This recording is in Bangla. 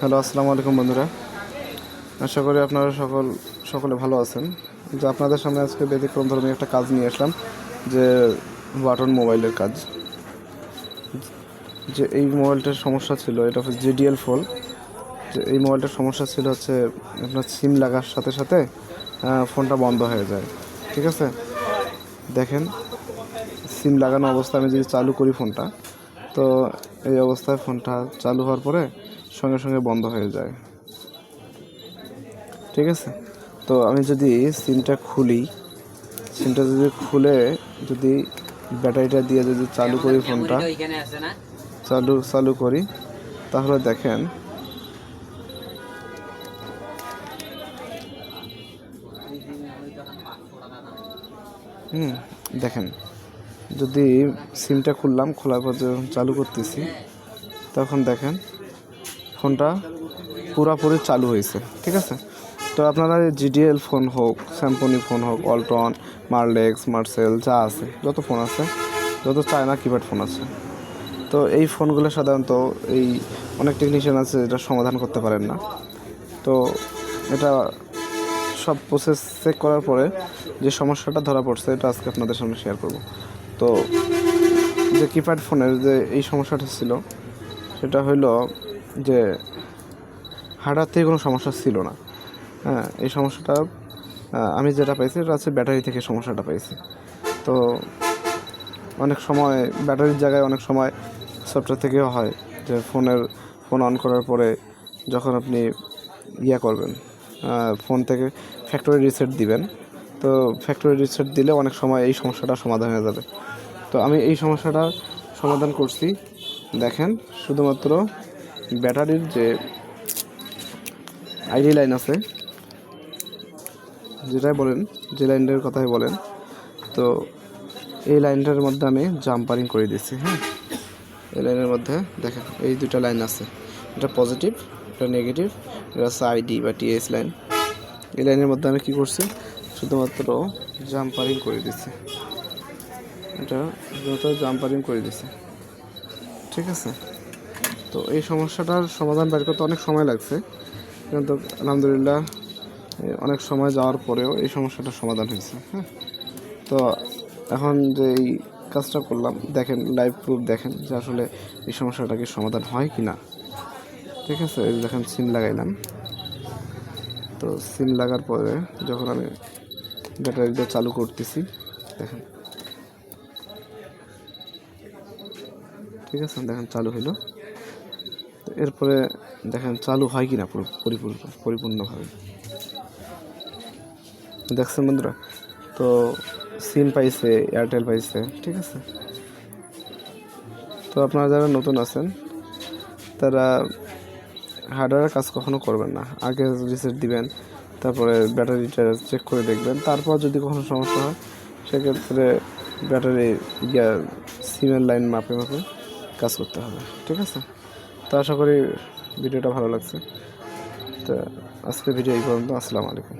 হ্যালো, আসসালামু আলাইকুম বন্ধুরা। আশা করি আপনারা সকল, সকলে ভালো আছেন। যে আপনাদের সামনে আজকে ব্যতিক্রম ধর্মী একটা কাজ নিয়ে আসলাম, যে বাটন মোবাইলের কাজ। যে এই মোবাইলটার সমস্যা ছিল, এটা হচ্ছে জিডিএল ফোল যে এই মোবাইলটার সমস্যা ছিল হচ্ছে আপনার সিম লাগার সাথে সাথে ফোনটা বন্ধ হয়ে যায়। ঠিক আছে? দেখেন, সিম লাগানো অবস্থায় আমি যদি চালু করি ফোনটা, তো এই অবস্থায় ফোনটা চালু হওয়ার পরে সঙ্গে সঙ্গে বন্ধ হয়ে যায়। ঠিক আছে? তো আমি যদি সিমটা খুলি, সিমটা যদি খুলে যদি ব্যাটারিটা দিয়ে যদি চালু করি ফোনটা, চালু চালু করি, তাহলে দেখেন হুম, দেখেন, যদি সিমটা খুললাম, খোলার পর চালু করতেছি, তখন দেখেন ফোনটা পুরাপুরি চালু হয়েছে, ঠিক আছে? তো আপনারা জিডিএল ফোন হোক স্যামসনি ফোন হোক অল্টন মার্লেক্স মার্সেল যা আছে, যত ফোন আছে, যত চায়না কিপ্যাড ফোন আছে। তো এই ফোনগুলো সাধারণত এই অনেক টেকনিশিয়ান আছে এটা সমাধান করতে পারেন না। তো এটা সব প্রসেস চেক করার পরে যে সমস্যাটা ধরা পড়ছে, এটা আজকে আপনাদের সামনে শেয়ার করব। তো যে কিপ্যাড ফোনের যে এই সমস্যাটা ছিল, সেটা হলো যে হার্ডওয়্যার থেকে কোনো সমস্যা ছিল না। হ্যাঁ এই সমস্যাটা আমি যেটা পাইছি এটা হচ্ছে ব্যাটারি থেকে সমস্যাটা পাইছি। তো অনেক সময়, ব্যাটারির জায়গায় অনেক সময় সফটওয়্যার থেকেও হয় যে ফোনের, ফোন অন করার পরে যখন আপনি ইয়া করবেন ফোন থেকে ফ্যাক্টরি রিসেট দিবেন, তো ফ্যাক্টরি রিসেট দিলে অনেক সময় এই সমস্যাটা সমাধান হয়ে যাবে। তো আমি এই সমস্যাটা সমাধান করছি। দেখেন, শুধুমাত্র ব্যাটারির যে আইডি লাইন আছে, যেটাই বলেন, যে লাইনটার কথাই বলেন, তো এই লাইনটার মধ্যে আমি জাম্পারিং করে দিচ্ছি হ্যাঁ? এই লাইনের মধ্যে দেখেন, এই দুটা লাইন আছে। এটা পজিটিভ, এটা নেগেটিভ, এটা হচ্ছে আইডি বা টিএস লাইন। এই লাইনের মধ্যে আমি কী করছি? শুধুমাত্র জাম্পারিং করে দিচ্ছি এটা শুধুমাত্র জাম্পারিং করে দিচ্ছি ঠিক আছে? তো এই সমস্যাটার সমাধান বের করতে অনেক সময় লাগছে। কিন্তু আলহামদুলিল্লাহ অনেক সময় যাওয়ার পরেও এই সমস্যাটার সমাধান হয়েছে হ্যাঁ। তো এখন যে এই কাজটা করলাম, দেখেন লাইভ প্রুফ দেখেন যে আসলে এই সমস্যাটা কি সমাধান হয় কি না ঠিক আছে, এই দেখেন সিম লাগাইলাম। তো সিম লাগার পরে যখন আমি ব্যাটারিটা চালু করতেছি, দেখেন। ঠিক আছে, দেখেন, চালু হইল। এরপরে দেখেন চালু হয় কিনা পুরো পরিপূর্ণ, পরিপূর্ণভাবে। দেখছেন বন্ধুরা? তো সিম পাইছে এয়ারটেল পাইছে, ঠিক আছে? তো আপনারা যারা নতুন আছেন, তারা হার্ডওয়্যারের কাজ কখনো করবেন না। আগে রিসেট দিবেন, তারপরে ব্যাটারিটা চেক করে দেখবেন। তারপর যদি কখনো সমস্যা হয়, সেক্ষেত্রে ব্যাটারি সিমের লাইন মাপে মাপে কাজ করতে হবে, ঠিক আছে? তো আশা করি ভিডিওটা ভালো লাগছে। তো আজকে ভিডিও এই পর্যন্ত। আসসালামু আলাইকুম।